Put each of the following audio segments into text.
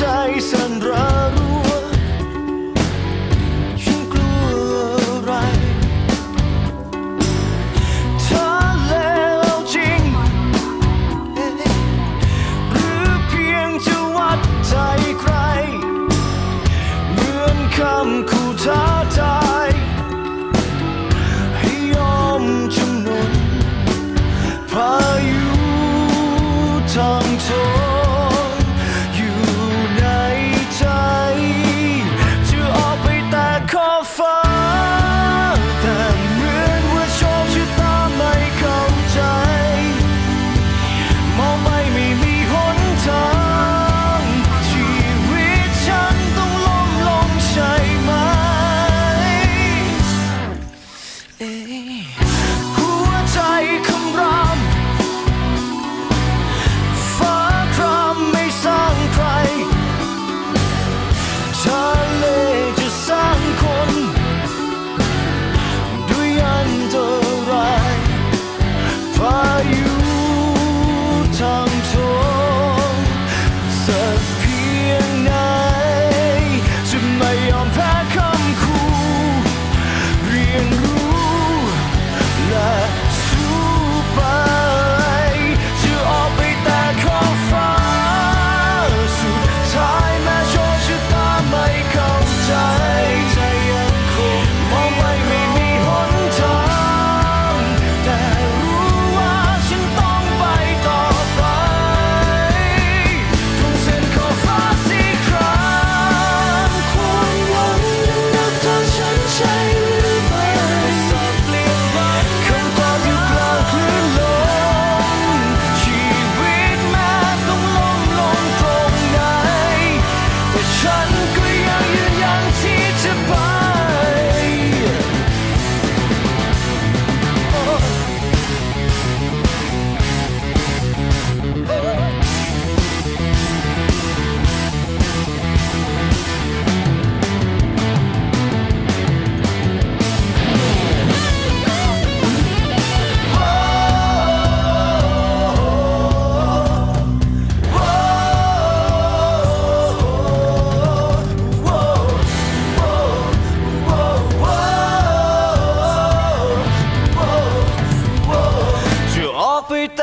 ใจสั่นระรัวฉันกลัวอะไรเธอเลวจริง หรือเพียงจะวัดใจใคร เหมือนคำคู่ท้าทายให้ยอมจำนนพายุทางโง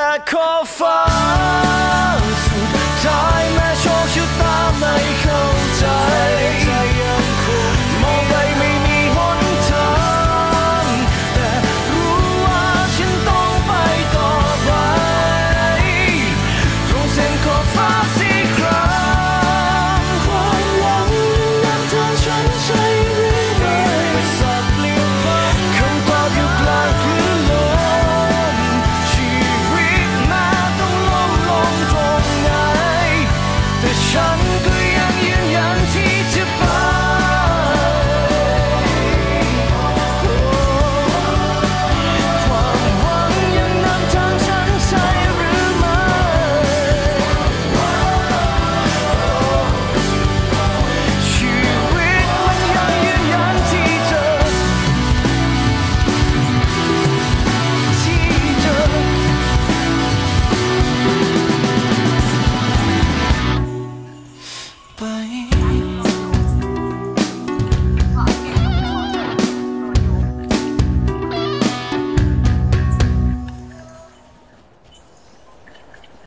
แต่ขอฟัาสุดท้ายแม้โชคชะตาไม่